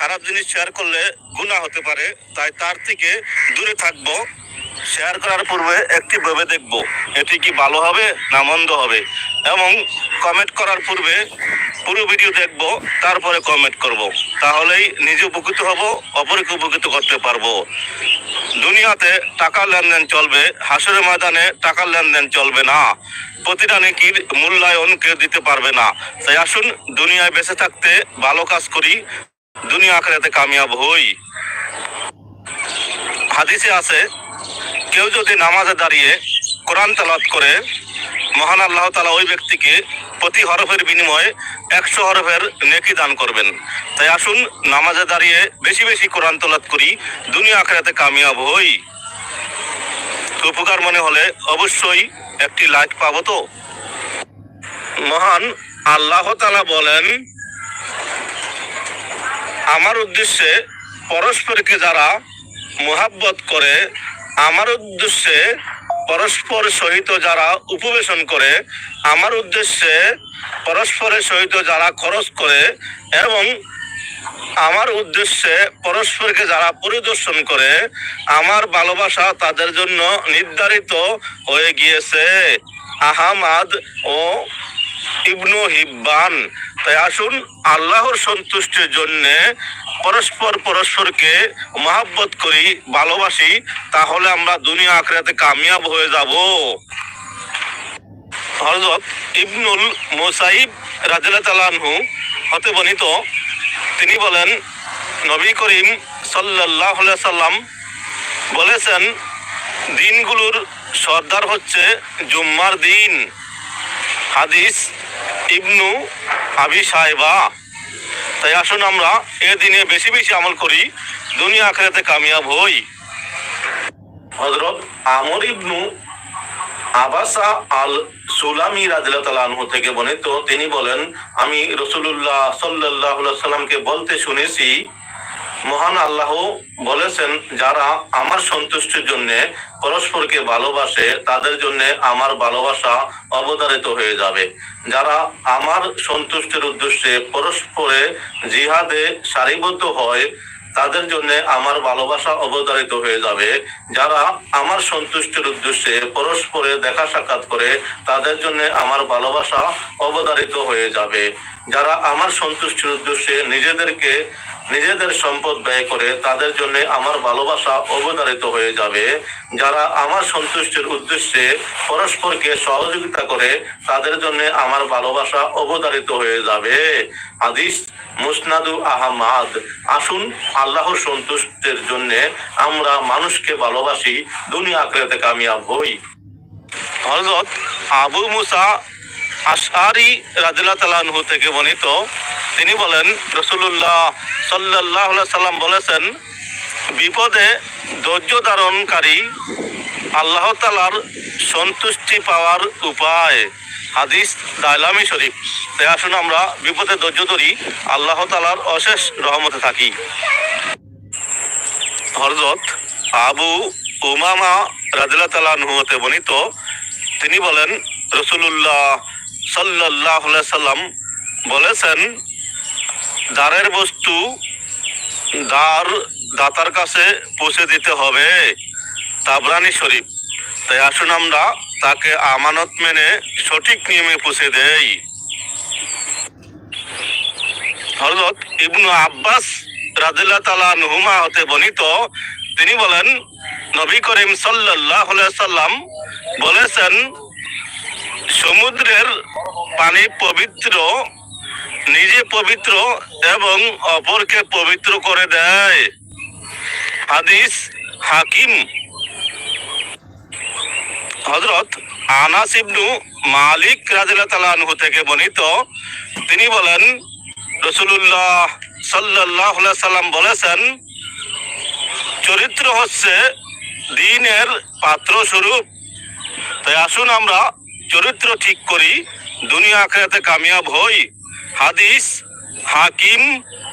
খারাপ জিনিস শেয়ার করলে গুণা হতে পারে, তাই তার থেকে দূরে থাকব। শেয়ার করার পূর্বে একটি ভেবে দেখব, এটি কি ভালো হবে না মন্দ হবে। এবং কমেন্ট করার পূর্বে পুরো ভিডিও দেখব, তারপরে কমেন্ট করব। তাহলেই নিজে উপকৃত হব, অপরকে উপকৃত করতে পারব। দুনিয়াতে টাকার লেনদেন চলবে, হাসরের ময়দানে টাকার লেনদেন চলবে না। প্রতিটা নেকির মূল্যায়ন কেউ দিতে পারবে না। তাই আসুন, দুনিয়ায় বেঁচে থাকতে ভালো কাজ করি। দুনিয়া আখেরাতে কামিয়াব হই। হাদিসে আছে, কেউ যদি নামাজে দাঁড়িয়ে কোরআন তালাত করে, মহান আল্লাহ তালা ওই ব্যক্তিকে প্রতি হরফের বিনিময়ে একশো হরফের নেকি দান করবেন। তাই আসুন, নামাজে দাঁড়িয়ে বেশি বেশি কোরআন তালাত করি, দুনিয়া আখেরাতে কামিয়াব হই। উপকার মনে হলে অবশ্যই একটি লাইক পাবো তো? মহান আল্লাহ তালা বলেন আমার উদ্দেশ্যে পরস্পরকে যারা মোহাব্বত করে, আমার উদ্দেশ্যে পরস্পর সহিত যারা উপবেশন করে, আমার উদ্দেশ্যে পরস্পরের সহিত যারা খরচ করে এবং আমার উদ্দেশ্যে পরস্পরকে যারা পরিদর্শন করে, আমার ভালোবাসা তাদের জন্য নির্ধারিত হয়ে গিয়েছে। আহমাদ ও ইবনু হিব্বান তাই আসুন আল্লাহর সন্তুষ্টির জন্যে পরস্পর পরস্পরকে মহাব্বত করি, ভালোবাসি, তাহলে আমরা দুনিয়া আখড়াতে কামিয়াব হয়ে যাব। হজরত ইবনুল মোসাইব রাজু হতে বর্ণিত, তিনি বলেন, নবী করিম সাল্লাহ সাল্লাম বলেছেন, দিনগুলোর সর্দার হচ্ছে জুম্মার দিন। হাদিস ইবনু আবি সাহেবা। তাই আসুন আমরা এ দিনে বেশি বেশি আমল করি, দুনিয়া আখেরাতে কামিয়াব হই। হজরত আমর ইবনু আবাসা আল সুলামি রাজু থেকে বর্ণিত, তিনি বলেন, আমি রসুল্লাহ সাল্লাহ সাল্লামকে বলতে শুনেছি মহান আল্লাহ বলেছেন, যারা আমার সন্তুষ্টির জন্য পরস্পরকে ভালোবাসে, তাদের জন্য আমার ভালোবাসা অবতারিত হয়ে যাবে। যারা আমার সন্তুষ্টির উদ্দেশ্যে পরস্পরে জিহাদে সারিবদ্ধ হয় তাদের জন্য আমার ভালোবাসা অবতারিত হয়ে যাবে। যারা আমার সন্তুষ্টির উদ্দেশ্যে পরস্পরে দেখা সাক্ষাৎ করে, তাদের জন্য আমার ভালোবাসা অবতারিত হয়ে যাবে। যারা আমার সন্তুষ্টির উদ্দেশ্যে নিজেদেরকে, নিজেদের সম্পদ ব্যয় করে, তাদের জন্য আমার ভালোবাসা অবতারিত হয়ে যাবে। যারা আমার সন্তুষ্টির উদ্দেশ্যে পরস্পরকে সহযোগিতা করে, তাদের জন্য আমার ভালোবাসা অবতারিত হয়ে যাবে। আদিস মুসনাদু আহমাদ। আসুন আল্লাহর সন্তুষ্টের জন্য আমরা মানুষকে ভালোবাসি, দুনিয়া আখড়াতে কামিয়াব হই। হজরত আবু মুসা আশারি রাজিল্লাহ তালানহু থেকে বর্ণিত, তিনি বলেন রসুল্লাহ সাল্লাহ সাল্লাম বলেছেন, বিপদে ধৈর্য ধারণকারী আল্লাহ তালার সন্তুষ্টি পাওয়ার উপায়। হাদিস দাইলামি শরীফ। তাই আসুন আমরা বিপদে ধৈর্য ধরি, আল্লাহ তালার অশেষ রহমতে থাকি। হরজত আবু উমামা রাজিল্লাহ তালানহু হতে বর্ণিত, তিনি বলেন রসুল্লাহ সাল্লাহ সাল্লাম বলেছেন দ্বারের বস্তু দ্বার দাতার কাছে পৌঁছে দিতে হবে। তাবরানি শরীফ। তাই আসুন আমরা তাকে আমানত মেনে সঠিক নিয়মে পৌঁছে দেয়। হজরত ইবনু আব্বাস রাজিল্লাহ তালা নুহুমা হতে বর্ণিত, তিনি বলেন, নবী করিম সাল্লাহ সাল্লাম বলেছেন, সমুদ্রের পানি পবিত্র, নিজে পবিত্র এবং অপরকে পবিত্র করে দেয়। হাদিস হাকিম হজরত আনাস ইবনু মালিক তালানহু থেকে বর্ণিত, তিনি বলেন রসুল্লাহ সাল্লাহ সাল্লাম বলেছেন, চরিত্র হচ্ছে দিনের পাত্র স্বরূপ। তাই আসুন আমরা চরিত্র ঠিক করি, দুনিয়া আখেরাতে কামিয়াব হই। হাদিস হাকিম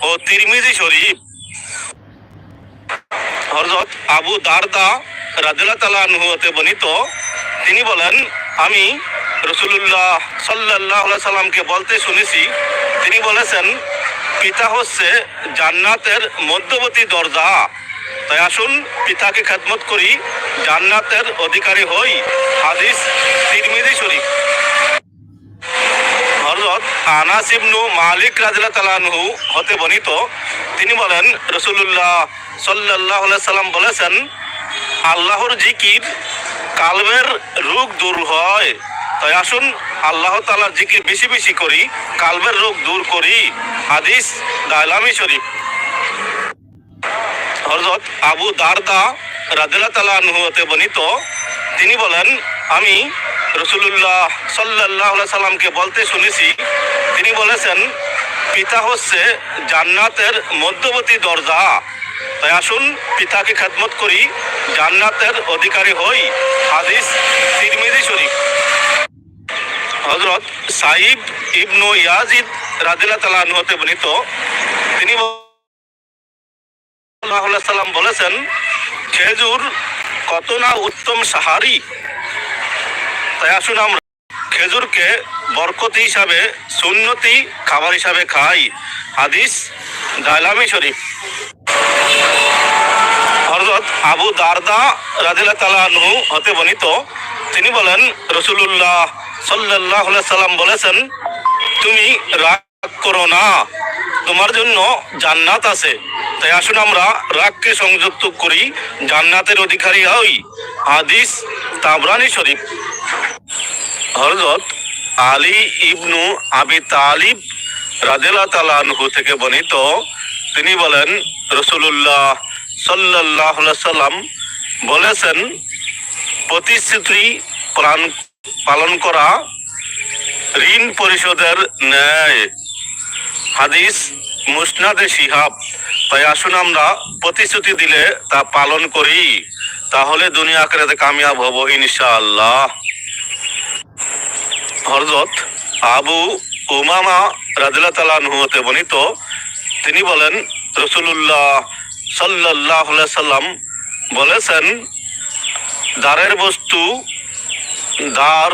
ও তিরমিজি শরীফ। হজরত আবু দারদা রাজিল্লাহ তালাহু হতে বর্ণিত। তিনি বলেন, আমি রসুল্লাহ সাল্লাহ সাল্লামকে বলতে শুনেছি। তিনি বলেছেন, পিতা হচ্ছে জান্নাতের মধ্যবর্তী দরজা। তাই আসুন, পিতাকে খেদমত করি, জান্নাতের অধিকারী হই। হাদিস তিরমিজি শরীফ। হজরত আনাস ইবনু মালিক রাজিল্লাহ তালানহু হতে বর্ণিত। তিনি বলেন রসুল্লাহ সাল্লাহ সাল্লাম বলেছেন, আল্লাহর জিকির কালবের রোগ দূর হয়। তাই আসুন, আল্লাহ তালার জিকির বেশি বেশি করি, কালবের রোগ দূর করি। হাদিস দালামি শরীফ। হজরত আবু দারদা রাদিল্লাহ তালা হতে বর্ণিত। তিনি বলেন, আমি রসুল্লাহ সাল্লাহ সাল্লামকে বলতে শুনেছি, তিনি বলেছেন, পিতা হচ্ছে জান্নাতের মধ্যবর্তী দরজা। তাই আসুন, পিতাকে খেদমত করি, জান্নাতের অধিকারী হই, হাদিস তিরমিজি শরীফ। হজরত সাইব ইবনু ইয়াজিদ রাদিল্লাহ তালা হতে বর্ণিত, তিনি সাল্লাম বলেছেন, খেজুর কত না উত্তম সাহারি। তাই আসুন আমরা। খেজুরকে বরকতি হিসাবে, সুন্নতি খাবার হিসাবে খাই। হাদিস দালামি শরীফ। হরজত আবু দারদা রাজিল্লাহ তালাহু হতে বর্ণিত, তিনি বলেন রসুল্লাহ সাল্লাহ সাল্লাম বলেছেন, তুমি রাগ করো না, তোমার জন্য জান্নাত আছে। তাই আসুন আমরা রাগকে সংযুক্ত করি, জান্নাতের অধিকারী হই। হাদিস তাবরানি শরীফ। হরজত আলী ইবনু আবি তালিব রাজেলা তালানহু থেকে বর্ণিত। তিনি বলেন রসুল্লাহ সাল্লাহ সাল্লাম বলেছেন, প্রতিশ্রুতি প্রাণ পালন করা ঋণ পরিশোধের ন্যায়। হাদিস মুসনাদে শিহাব। তাই আসুন আমরা প্রতিশ্রুতি দিলে তা পালন করি, তাহলে দুনিয়া আখেরাতে কামিয়াব হব ইনশাআল্লাহ। হরজত আবু উমামা রাজিল্লা তালানহু হতে তিনি বলেন রসুল্লাহ সাল্লাহ সাল্লাম বলেছেন দ্বারের বস্তু দ্বার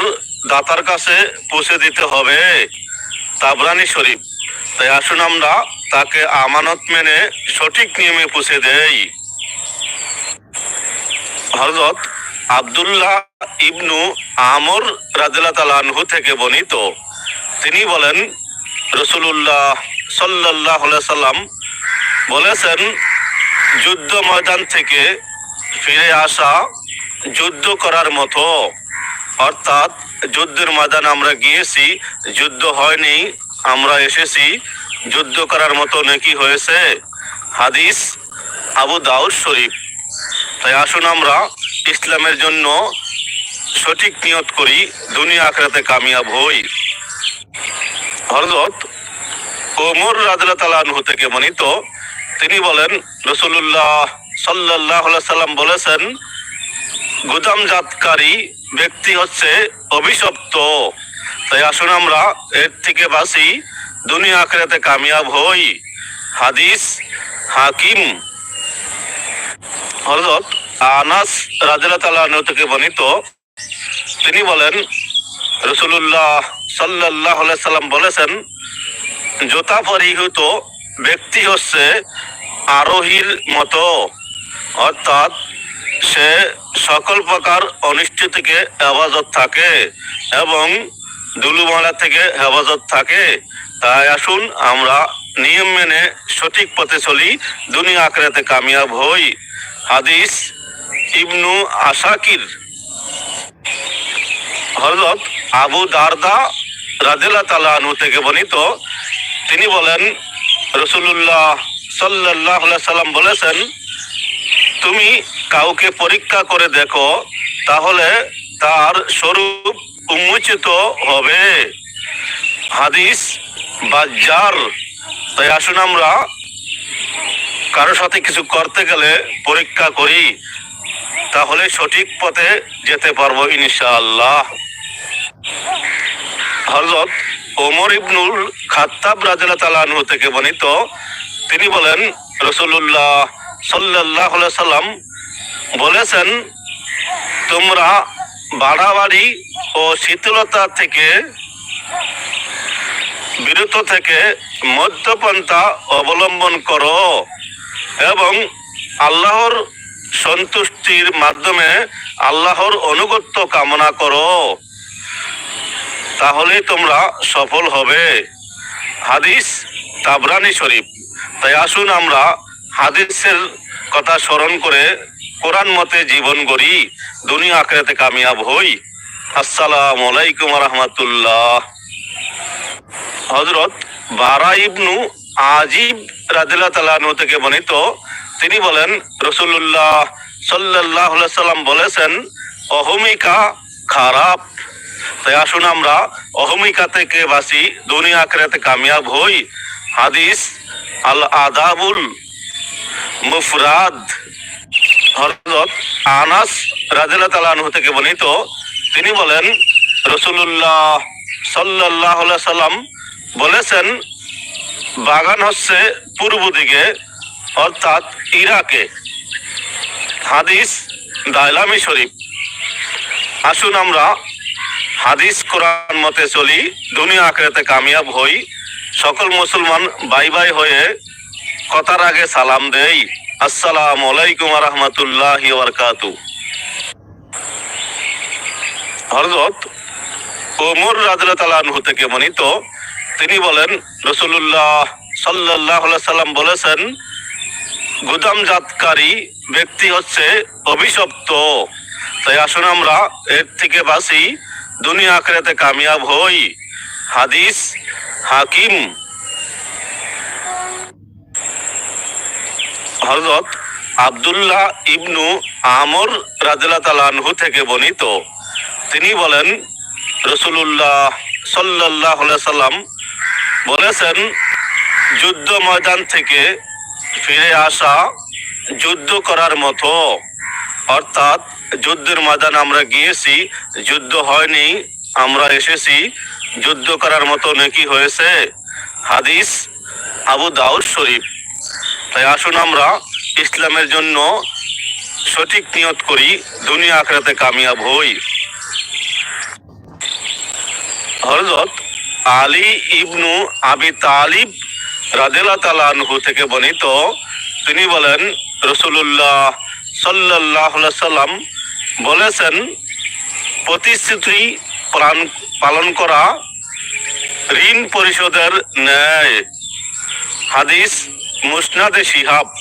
দাতার কাছে পৌঁছে দিতে হবে, তাবরানি শরীফ। তাই আসুন আমরা তাকে আমানত মেনে সঠিক নিয়মে পৌঁছে দেই। হজরত আবদুল্লাহ ইবনু আমর রাজিল্লা তালানহু থেকে বর্ণিত। তিনি বলেন রসুল্লাহ সাল্লাহ সাল্লাম বলেছেন, যুদ্ধ ময়দান থেকে ফিরে আসা যুদ্ধ করার মতো। অর্থাৎ, যুদ্ধের ময়দানে আমরা গিয়েছি, যুদ্ধ হয়নি, আমরা এসেছি, যুদ্ধ করার মতো নাকি হয়েছে? হাদিস আবু দাউদ শরীফ। তাই আসুন আমরা ইসলামের জন্য সঠিক নিয়ত করি, দুনিয়া আখরাতে কামিয়াব হই। হরজত ওমর রাজা তালানহু থেকে মনিত তিনি বলেন রসুল্লাহ সাল্লাহ সাল্লাম বলেছেন গুদামজাতকারী ব্যক্তি হচ্ছে অভিশপ্ত। তাই আসুন আমরা এর থেকে বাঁচি, দুনিয়া আখেরাতে কামিয়াব হই। হাদিস হাকিম। হজরত আনাস রাজা তালানহু থেকে বর্ণিত। তিনি বলেন রসুল্লাহ সাল্লাহ সাল্লাম বলেছেন, জোতা পরিহিত ব্যক্তি হচ্ছে আরোহীর মতো। অর্থাৎ সে সকল প্রকার অনিষ্ট থেকে হেফাজত থাকে এবং দুলুমালা থেকে হেফাজত থাকে। তাই আসুন আমরা নিয়ম মেনে সঠিক পথে চলি, দুনিয়া আখড়াতে কামিয়াব হই। হাদিস ইবনু আসাকির হজরত আবু দারদা রাজেলা তালানু থেকে বর্ণিত, তিনি বলেন রসুল্লাহ সাল্লাহ সাল্লাম বলেছেন, তুমি কাউকে পরীক্ষা করে দেখো, তাহলে তার স্বরূপ উন্মোচিত হবে। হাদিস বাজার তাই আসুন আমরা কারোর সাথে কিছু করতে গেলে পরীক্ষা করি। তাহলে সঠিক পথে যেতে পারব ইনশাআল্লাহ। হজরত ওমর ইবনুল খাত্তাব রাজা তালানহু থেকে বর্ণিত, তিনি বলেন রসুল্লাহ সাল্লাহ সাল্লাম বলেছেন, তোমরা বাড়াবাড়ি ও শীতলতা থেকে, বিরত থেকে মধ্যপন্থা অবলম্বন করো এবং আল্লাহর সন্তুষ্টির মাধ্যমে আল্লাহর অনুগত্য কামনা করো। তাহলে তোমরা সফল হবে। হাদিস তাবরানি শরীফ। তাই আসুন আমরা হাদিসের কথা স্মরণ করে কোরআন মতে জীবন গড়ি, দুনিয়া আখেরাতে কামিয়াব হই। আসসালাম আলাইকুম রহমতুল্লাহ। হজরত বারা ইবনু আজিব রাদিল্লাহ তালানু থেকে বর্ণিত তিনি বলেন রসুল্লাহ সাল্লাহ সাল্লাম বলেছেন, অহমিকা খারাপ। তাই আসুন আমরা অহমিকা থেকে বাসি দুনিয়া আখেরাতে কামিয়াব হই। হাদিস আল আদাবুল মুফরাদ। হযরত আনাস রাদিয়াল্লাহু তাআলা আনহু থেকে বর্ণিত, তিনি বলেন রসুল্লাহ আলাইহি সাল্লাম বলেছেন, বাগান হচ্ছে পূর্ব দিকে, অর্থাৎ ইরাকে। হাদিস দাইলামি শরীফ। আসুন আমরা হাদিস কোরআন মতে চলি, দুনিয়া আখেরাতে কামিয়াব হই, সকল মুসলমান বাই বাই হয়ে কথার আগে সালাম দেই। আসসালামু আলাইকুম রহমতুল্লাহ বারকাতু হরজত ওমর রাজু থেকে মনিত তিনি বলেন রসুল্লাহ সাল্লাহ সাল্লাম বলেছেন গুদামজাতকারী ব্যক্তি হচ্ছে অভিশপ্ত। তাই আসুন আমরা এর থেকে বাসি দুনিয়া আখেরাতে কামিয়াব হই। হাদিস হাকিম। হজরত আব্দুল্লাহ ইবনু আমর রাজিল্লা তালানহু থেকে বর্ণিত। তিনি বলেন রসুল্লাহ সাল্লাহ সাল্লাম বলেছেন, যুদ্ধ ময়দান থেকে ফিরে আসা যুদ্ধ করার মতো। অর্থাৎ যুদ্ধের ময়দান আমরা গিয়েছি, যুদ্ধ হয়নি, আমরা এসেছি, যুদ্ধ করার মতো নাকি হয়েছে? হাদিস আবু দাউদ শরীফ। তাই আসুন আমরা ইসলামের জন্য সঠিক নিয়ত করি, দুনিয়া আখরাতে কামিয়াব হই। হযরত আলী ইবনু আবি তালিব তাআলা আনহু থেকে বর্ণিত, তিনি বলেন রসুল্লাহ আলাইহি সাল্লাম বলেছেন প্রতিশ্রুতি প্রাণ পালন করা ঋণ পরিশোধের ন্যায়। হাদিস মুসনাদে শিহাব।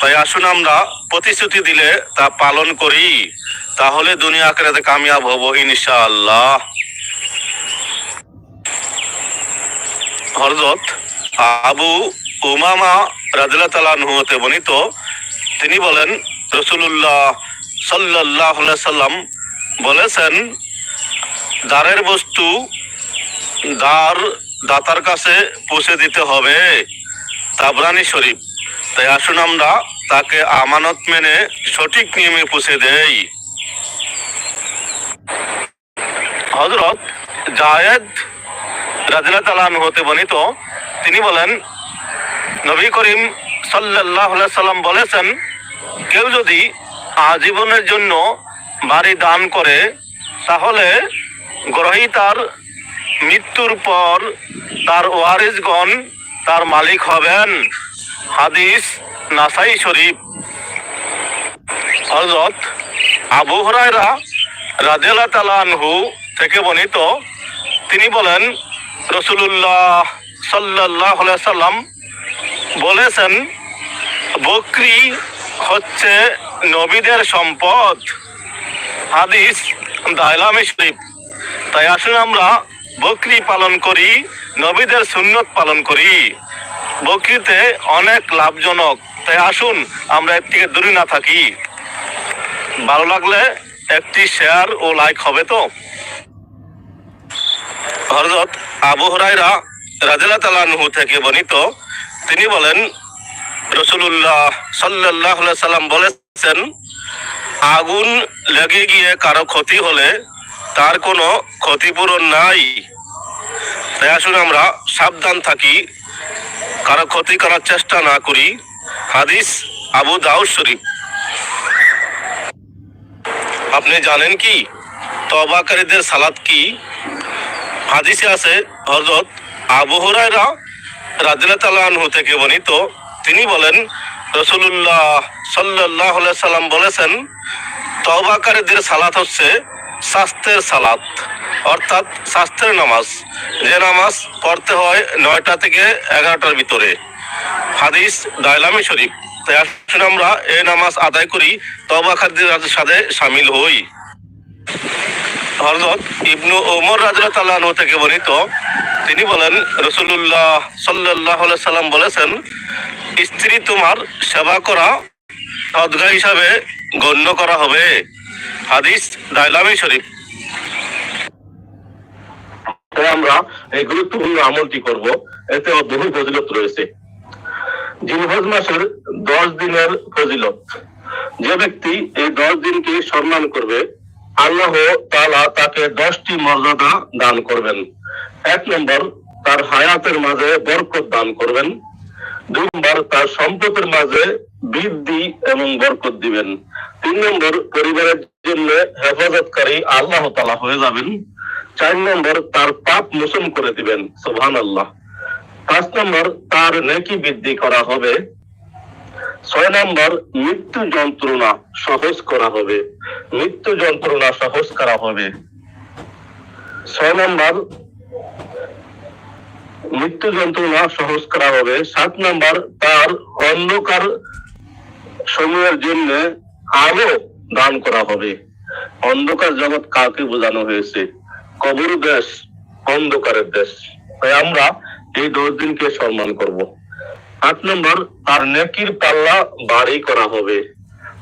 তাই আসুন আমরা প্রতিশ্রুতি দিলে তা পালন করি। তাহলে দুনিয়া আখেরাতে কামিয়াব হব ইনশাআল্লাহ। হরজত আবু উমামা রাদিল্লাহ তালানহু হতে তিনি বলেন রসুল্লাহ সাল্লাহ সাল্লাম বলেছেন, দারের বস্তু দার দাতার কাছে পৌঁছে দিতে হবে, তাবরানি শরীফ। তাই আসুন আমরা তাকে আমানত মেনে সঠিক নিয়মে পৌঁছে দেই। হজরত জায়েদ রাজিলা তালান হতে বর্ণিত তিনি বলেন, নবী করিম সাল্লাহ সাল্লাম বলেছেন, কেউ যদি আজীবনের জন্য বাড়ি দান করে, তাহলে গ্রহীতার মৃত্যুর পর তার ওয়ারিসগণ তার মালিক হবেন। হাদিস নাসাই শরীফ। হজরত আবু হরাইরা রাজেলা তালানহু থেকে বর্ণিত, তিনি বলেন রসুল্লাহ সাল্লাম বলেছেন, বকরি হচ্ছে নবীদের সম্পদ। হাদিস দাইলামি শরীফ। তাই আসুন আমরা বকরি পালন করি, নবীদের সুন্নত পালন করি। বকরিতে অনেক লাভজনক। তাই আসুন আমরা এর থেকে দূরে না থাকি। ভালো লাগলে একটি শেয়ার ও লাইক হবে তো। হরজত আবু হরাইরা রাজিলা থেকে বর্ণিত, তিনি বলেন রসুল্লাহ সাল্লাহ সাল্লাম বলেছেন, আগুন লেগে গিয়ে কারও ক্ষতি হলে তার কোনো ক্ষতিপূরণ নাই। তাই আসুন আমরা সাবধান থাকি, কারও ক্ষতি করার চেষ্টা না করি। হাদিস আবু দাউদ শরীফ। আপনি জানেন কি? তবাকারীদের সালাত কি? হাদিসে আছে হজরত আবু হুরায়রা রাদিয়াল্লাহু তাআলা থেকে বর্ণিত, তিনি বলেন রসুল্লাহ সাল্লাহ সাল্লাম বলেছেন, তওবাকারীদের সালাত হচ্ছে স্বাস্থ্যের সালাত, অর্থাৎ স্বাস্থ্যের নামাজ। যে নামাজ পড়তে হয় নয়টা থেকে এগারোটার ভিতরে। হাদিস দাইলামি শরীফ। তাই আসুন আমরা এই নামাজ আদায় করি তবাকারীদের সাথে সামিল হই। হজরত ইবনু ওমর রাজা তাল্লাহ থেকে বর্ণিত তিনি বলেন রসুল্লাহ সাল্লাহ সাল্লাম বলেছেন, স্ত্রী তোমার সেবা করা সদগা হিসাবে গণ্য করা হবে। হাদিস দাইলামি শরীফ। আমরা এই গুরুত্বপূর্ণ আমলটি করব। এতে বহু ফজিলত রয়েছে। জিলহজ মাসের দশ দিনের ফজিলত, যে ব্যক্তি এই দশ দিনকে সম্মান করবে আল্লাহ তাআলা তাকে দশটি মর্যাদা দান করবেন। এক নম্বর, তার হায়াতের মাঝে বরকত দান করবেন। দুই নম্বর, তার সম্পদের মাঝে বৃদ্ধি এবং বরকত দিবেন। তিন নম্বর, পরিবারের জন্য হেফাজতকারী আল্লাহ তালা হয়ে যাবেন। চার নম্বর, তার পাপ মোচন করে দিবেন সোহান আল্লাহ পাঁচ নম্বর, তার নেকি বৃদ্ধি করা হবে। ছয় নম্বর, মৃত্যু যন্ত্রণা সহজ করা হবে। মৃত্যু যন্ত্রণা সহজ করা হবে। ছয় নম্বর, মৃত্যু যন্ত্রণা সহজ করা হবে। সাত নম্বর, তার অন্ধকার সময়ের জন্য আলো দান করা হবে। অন্ধকার জগৎ কাকে বোঝানো হয়েছে। কবর দেশ অন্ধকারের দেশ। তাই আমরা এই দশ দিনকে সম্মান করব। আট নম্বর, তার নেকির পাল্লা বাড়ি করা হবে।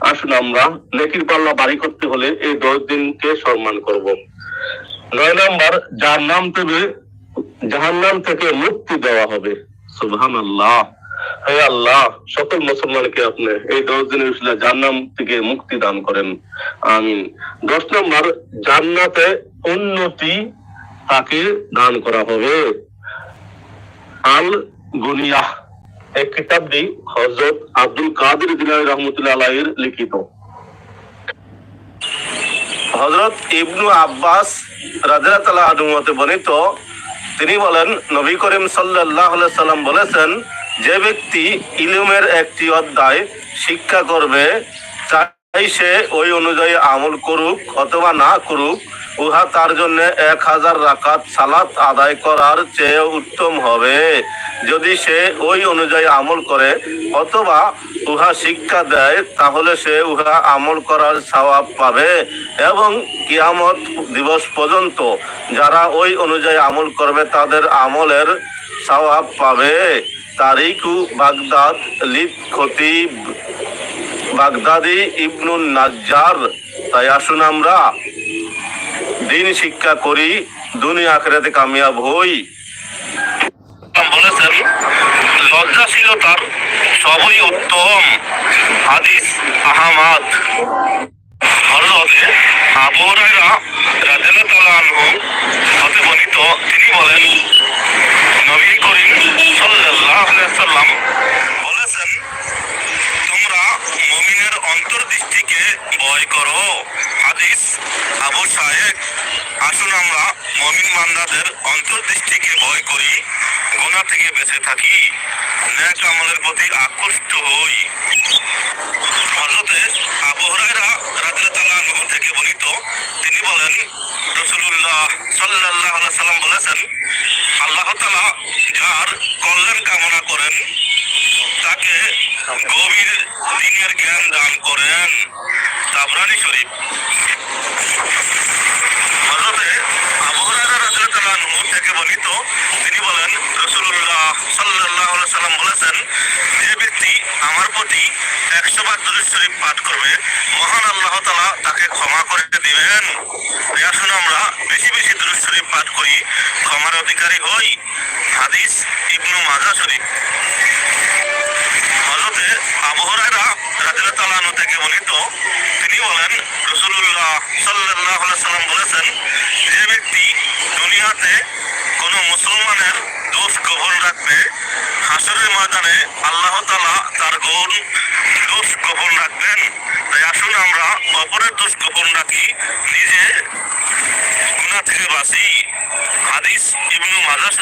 আসুন আমরা নেকির পাল্লা বাড়ি করতে হলে এই দশ দিনকে সম্মান করব। নয় নম্বর যার নাম থেকে, জাহান্নাম থেকে মুক্তি দেওয়া হবে। সুবহান আল্লাহ হে আল্লাহ, সকল মুসলমানকে আপনি এই দশ দিনের উসিলা জাহান্নাম থেকে মুক্তি দান করেন। আমিন। দশ নম্বর, জান্নাতে উন্নতি তাকে দান করা হবে। আল গুনিয়াহ এই কিতাবটি হজরত আব্দুল কাদের দিলারি রহমতুল্লাহ আলাইয়ের লিখিত। হজরত ইবনু আব্বাস রাজা তালা আনুমতে বর্ণিত, তিনি বলেন, নবী করিম সাল্লাহ সাল্লাম বলেছেন, যে ব্যক্তি ইলুমের একটি অধ্যায় শিক্ষা করবে সে ওই অনুযায়ী আমল করুক অথবা না করুক, উহা তার জন্য এক হাজার রাকাত সালাত আদায় করার চেয়ে উত্তম হবে। যদি সে ওই অনুযায়ী আমল করে অথবা উহা শিক্ষা দেয়, তাহলে সে উহা আমল করার স্বভাব পাবে এবং কিয়ামত দিবস পর্যন্ত যারা ওই অনুযায়ী আমল করবে, তাদের আমলের সওয়াব পাবে। তারিকু বাগদাদ লিদ খতিব। বাগদাদি ইবনুল নাজ্জার। তাই আসুন আমরা দিন শিক্ষা করি, দুনিয়া আখেরাতে কামিয়াব হই। বলেছেন লজ্জাশীলতার সবই উত্তম। হাদিস, আহমাদ। তিনি বলেন বলেছেন মুমিনের অন্তর্দৃষ্টিকে ভয় করো। হাদিস আবু সাহেব আসুন আমরা মমিন বান্দাদের অন্তর্দৃষ্টিকে ভয় করি গোনা থেকে বেঁচে থাকি, ন্যাক আমলের প্রতি আকৃষ্ট হই। হজরতে আবু হুরায়রা রাদিয়াল্লাহু থেকে বর্ণিত, তিনি বলেন, রাসূলুল্লাহ সাল্লাল্লাহু সাল্লাম বলেছেন, আল্লাহ তাআলা যার কল্যাণ কামনা করেন তাকে গভীর দিনের জ্ঞান দান করেন তাবরানি শরীফ। আমার প্রতি 100 বার পাঠ করবে, মহান আল্লাহ তাআলা তাকে ক্ষমা করে দিবেন। আসুন আমরা বেশি বেশি দরুদ পাঠ করি, ক্ষমার অধিকারী হই হাদিস ইবনু মাজাহ শরীফ। তিনি বলেন সাল্লাম বলেছেন, যে ব্যক্তি দুনিয়াতে কোন মুসলমানের দোষ গোপন রাখবে, হাসরের ময়দানে আল্লাহ তাআলা তার গুণ দোষ গোপন রাখবেন। তাই আসুন আমরা অপরের দোষ গোপন রাখি, নিজে গুনাহ থেকে বাঁচি। হাদিস ইবনু শরীফ।